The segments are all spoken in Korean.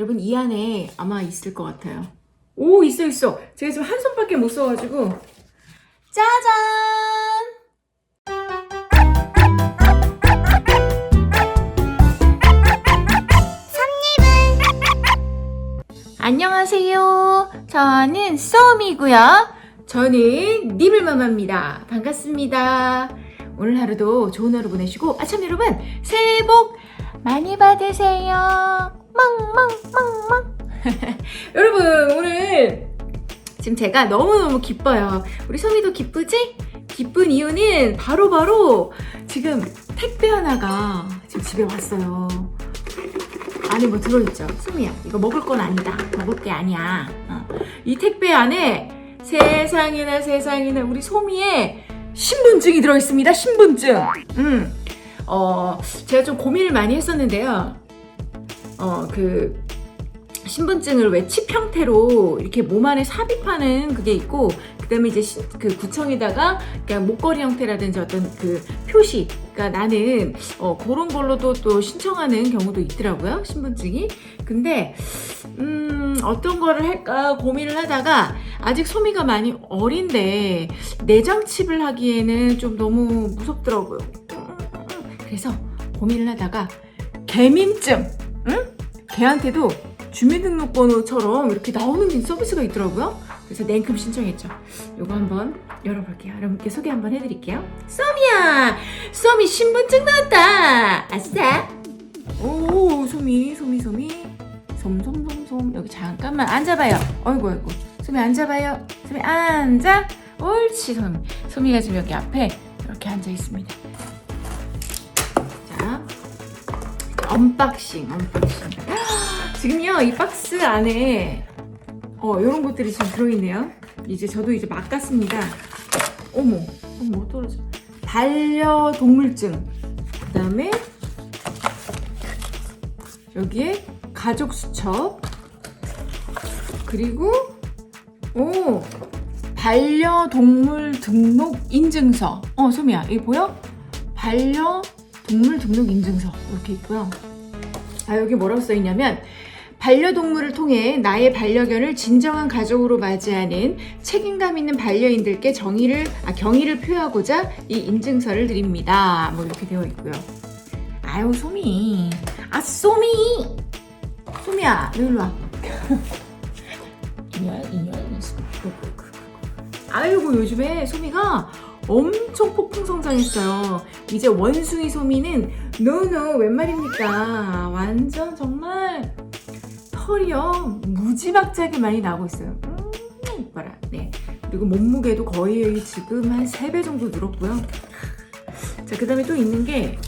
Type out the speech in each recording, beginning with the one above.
여러분 이 안에 아마 있을 것 같아요. 오 있어 있어. 제가 지금 한 손밖에 못 써가지고 짜잔. 안녕하세요. 저는 썸이고요. 저는 니블마마입니다. 반갑습니다. 오늘 하루도 좋은 하루 보내시고 아참 여러분 새해 복 많이 받으세요. 멍멍멍멍. 여러분 오늘 지금 제가 너무너무 기뻐요. 우리 소미도 기쁘지? 기쁜 이유는 바로 바로 지금 택배 하나가 지금 집에 왔어요. 안에 뭐 들어있죠? 소미야, 이거 먹을 건 아니다. 먹을 게 아니야. 어. 이 택배 안에 세상이나 세상이나 우리 소미의 신분증이 들어있습니다. 신분증. 음. 어, 제가 좀 고민을 많이 했었는데요. 어, 그, 신분증을 왜칩 형태로 이렇게 몸 안에 삽입하는 그게 있고, 그 다음에 이제 시- 그 구청에다가 그냥 목걸이 형태라든지 어떤 그 표시, 그러니까 나는 어, 그런 걸로도 또 신청하는 경우도 있더라고요, 신분증이. 근데, 음, 어떤 거를 할까 고민을 하다가 아직 소미가 많이 어린데 내장 칩을 하기에는 좀 너무 무섭더라고요. 그래서 고민을 하다가 개민증, 응? 걔한테도 주민등록번호처럼 이렇게 나오는 서비스가 있더라고요. 그래서 냉큼 신청했죠. 요거 한번 열어볼게요. 여러분께 소개 한번 해드릴게요. 썸이야! 썸이 신분증 나왔다! 아싸! 오, 소미, 소미, 소미. 솜솜솜솜. 여기 잠깐만 앉아봐요. 어이구, 어이구. 소미 앉아봐요. 소미 앉아. 옳지, 소미. 소미가 지금 여기 앞에 이렇게 앉아 있습니다. 자, 언박싱, 언박싱. 지금요, 이 박스 안에 어, 이런 것들이 지금 들어있네요. 이제 저도 이제 막 갔습니다. 어머, 어머, 뭐 떨어져. 반려동물증. 그 다음에 여기에 가족 수첩. 그리고, 오, 반려동물 등록 인증서. 어, 소미야, 이거 보여? 반려동물 등록 인증서. 이렇게 있고요. 아, 여기 뭐라고 써있냐면, 반려동물을 통해 나의 반려견을 진정한 가족으로 맞이하는 책임감 있는 반려인들께 정의를, 아, 경의를 표하고자 이 인증서를 드립니다. 뭐 이렇게 되어 있고요. 아유, 소미. 아, 소미! 소미야, 너 일로 와. 이녀야, 이녀야, 아이고, 요즘에 소미가 엄청 폭풍 성장했어요. 이제 원숭이 소미는 노노 웬 말입니까? 완전 정말 털이요 무지막지하게 많이 나고 있어요. 음, 이뻐라. 네. 그리고 몸무게도 거의 지금 한 3배 정도 늘었고요. 자, 그 다음에 또 있는 게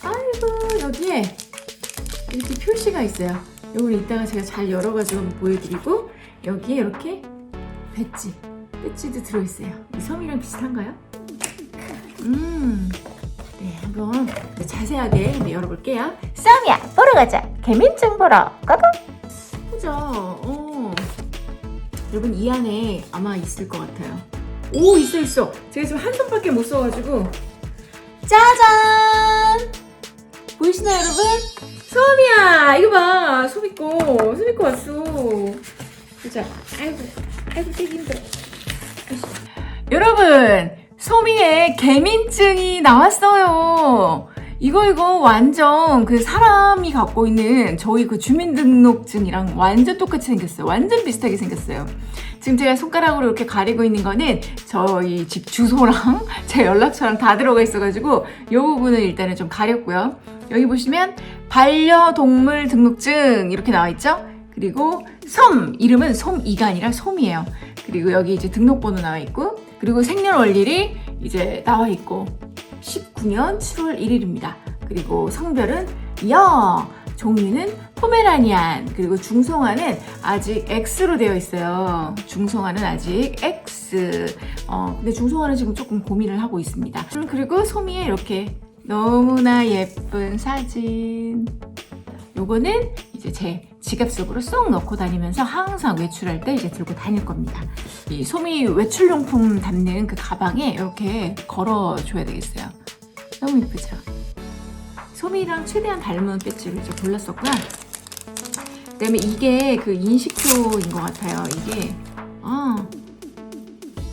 아이고 여기에 이렇게 표시가 있어요. 이걸 이따가 제가 잘 열어가지고 보여드리고 여기에 이렇게 배지, 배지도 들어있어요. 이 섬이랑 비슷한가요? 음, 네 한번 자세하게 열어볼게요. 썸이야 보러 가자 개민증 보러 고고 보자. 어. 여러분 이 안에 아마 있을 것 같아요. 오 있어 있어. 제가 지금 한 손밖에 못 써가지고 짜잔. 보이시나요 여러분? 소미야 이거 봐 소미 거 소미 거 왔어. 보자. 아이고 아이고 되기 힘들어. 여러분 소미의 개민증이 나왔어요. 이거 이거 완전 그 사람이 갖고 있는 저희 그 주민등록증이랑 완전 똑같이 생겼어요. 완전 비슷하게 생겼어요. 지금 제가 손가락으로 이렇게 가리고 있는 거는 저희 집 주소랑 제 연락처랑 다 들어가 있어가지고 이 부분은 일단은 좀 가렸고요. 여기 보시면 반려동물 등록증 이렇게 나와 있죠? 그리고 섬 이름은 솜이가 아니라 솜이에요. 그리고 여기 이제 등록번호 나와 있고 그리고 생년월일이 이제 나와 있고 19년 7월 1일입니다. 그리고 성별은 여, 종류는 포메라니안, 그리고 중성화는 아직 X로 되어 있어요. 중성화는 아직 X. 어, 근데 중성화는 지금 조금 고민을 하고 있습니다. 음, 그리고 소미에 이렇게 너무나 예쁜 사진. 요거는 이제 제 지갑 속으로 쏙 넣고 다니면서 항상 외출할 때 이제 들고 다닐 겁니다. 이 소미 외출용품 담는 그 가방에 이렇게 걸어줘야 되겠어요. 너무 예쁘죠? 소미랑 최대한 닮은 배지를 이제 골랐었고요. 그 다음에 이게 그 인식표인 것 같아요. 이게 아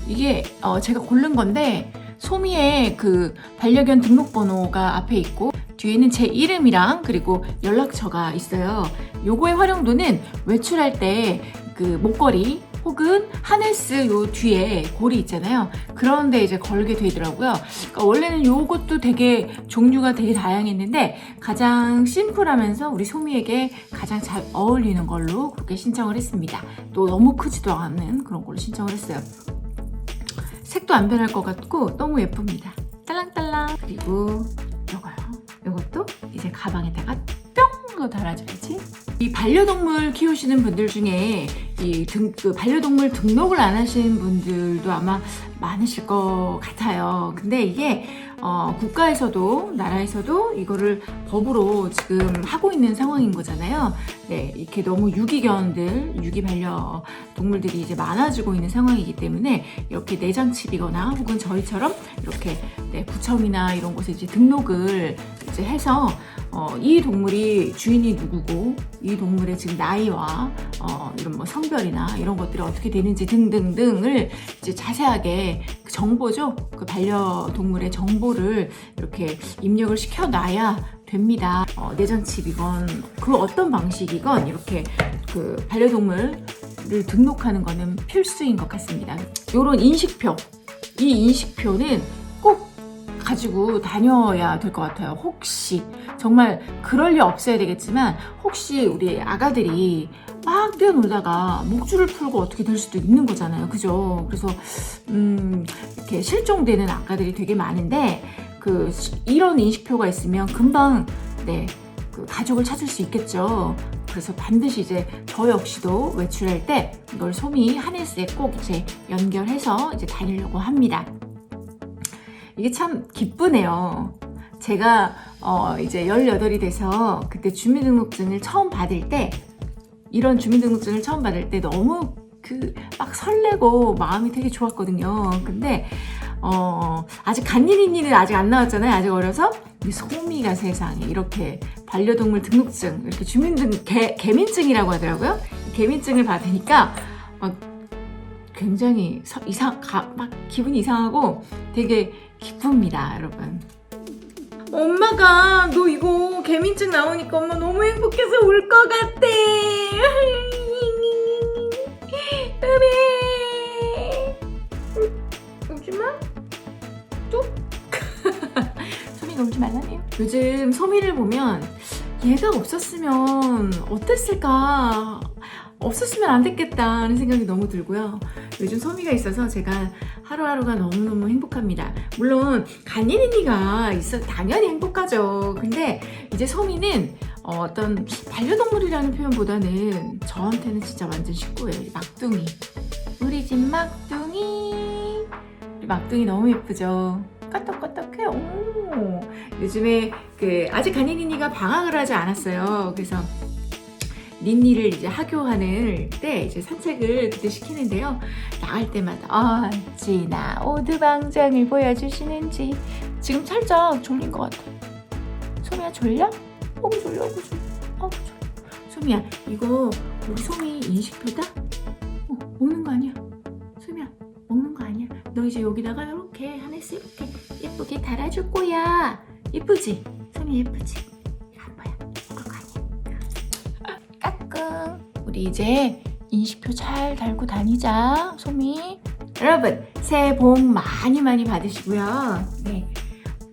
이게 어, 제가 고른 건데 소미의 그 반려견 등록번호가 앞에 있고 뒤에는 제 이름이랑 그리고 연락처가 있어요. 요거의 활용도는 외출할 때 그 목걸이 혹은 하네스 요 뒤에 고리 있잖아요. 그런데 이제 걸게 되더라고요. 그러니까 원래는 요것도 되게 종류가 되게 다양했는데 가장 심플하면서 우리 소미에게 가장 잘 어울리는 걸로 그렇게 신청을 했습니다. 또 너무 크지도 않은 그런 걸로 신청을 했어요. 색도 안 변할 것 같고 너무 예쁩니다. 딸랑딸랑. 그리고 것도 이제 가방에다가 뿅 하고 달아줘야지. 이 반려동물 키우시는 분들 중에 이 등, 그 반려동물 등록을 안 하신 분들도 아마 많으실 것 같아요. 근데 이게 어, 국가에서도 나라에서도 이거를 법으로 지금 하고 있는 상황인 거잖아요. 네, 이렇게 너무 유기견들, 유기 반려 동물들이 이제 많아지고 있는 상황이기 때문에 이렇게 내장칩이거나 혹은 저희처럼 이렇게 네, 구청이나 이런 곳에 이제 등록을 이제 해서 어, 이 동물이 주인이 누구고 이 동물의 지금 나이와 어, 이런 뭐 성별이나 이런 것들이 어떻게 되는지 등등등을 이제 자세하게 그 정보죠 그 반려동물의 정보를 이렇게 입력을 시켜놔야 됩니다. 어, 내장칩이건 그 어떤 방식이건 이렇게 그 반려동물을 등록하는 거는 필수인 것 같습니다. 이런 인식표, 이 인식표는 꼭 가지고 다녀야 될 것 같아요. 혹시 정말 그럴 리 없어야 되겠지만 혹시 우리 아가들이 막 뛰어놀다가 목줄을 풀고 어떻게 될 수도 있는 거잖아요. 그죠? 그래서 음, 이렇게 실종되는 아가들이 되게 많은데 그 시- 이런 인식표가 있으면 금방 네, 그 가족을 찾을 수 있겠죠. 그래서 반드시 이제 저 역시도 외출할 때 이걸 소미 하네스에 꼭 이제 연결해서 이제 다니려고 합니다. 이게 참 기쁘네요. 제가 어 이제 18이 돼서 그때 주민등록증을 처음 받을 때 이런 주민등록증을 처음 받을 때 너무 그 막 설레고 마음이 되게 좋았거든요. 근데 어 아직 간이린이는 아직 안 나왔잖아요. 아직 어려서 이 소미가 세상에 이렇게 반려동물 등록증 이렇게 주민등 개, 개민증이라고 하더라고요. 이 개민증을 받으니까 막 굉장히 서- 이상 가- 막 기분이 이상하고 되게 기쁩니다, 여러분. 엄마가 너 이거 개민증 나오니까 엄마 너무 행복해서 울 것 같아. 음에 울지 마. 또? 소미가 울지 말라네요. 요즘 소미를 보면 얘가 없었으면 어땠을까? 없었으면 안 됐겠다 하는 생각이 너무 들고요. 요즘 소미가 있어서 제가 하루하루가 너무너무 행복합니다. 물론 간이린이가 있어 당연히 행복하죠. 근데 이제 소미는 어, 어떤 반려동물이라는 표현보다는 저한테는 진짜 완전 식구예요. 이 막둥이. 우리 집 막둥이. 막둥이 너무 예쁘죠. 까딱까딱해. 오. 요즘에 그 아직 간이린이가 방학을 하지 않았어요. 그래서 린니를 이제 학교하는 때 이제 산책을 그때 시키는데요. 나갈 때마다 어찌나 오두방정을 보여주시는지 지금 살짝 졸린 것 같아. 소미야 졸려? 어구 졸려, 어구 졸려, 어구 졸려. 소미야 이거 우리 소미 인식표다? 어, 먹는 거 아니야? 소미야 먹는 거 아니야? 너 이제 여기다가 이렇게 하나씩 이렇게 예쁘게 달아줄 거야. 예쁘지? 소미 예쁘지? 우리 이제 인식표 잘 달고 다니자, 소미. 여러분, 새해 복 많이 많이 받으시고요. 네.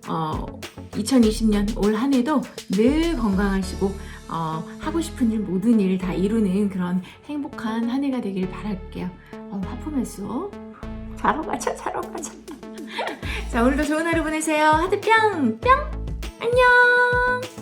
어, 2020년 올 한 해도 늘 건강하시고, 어, 하고 싶은 일, 모든 일 다 이루는 그런 행복한 한 해가 되길 바랄게요. 어, 하품했어. 자러 가자, 자러 가자. 자, 오늘도 좋은 하루 보내세요. 하트 뿅! 뿅! 안녕!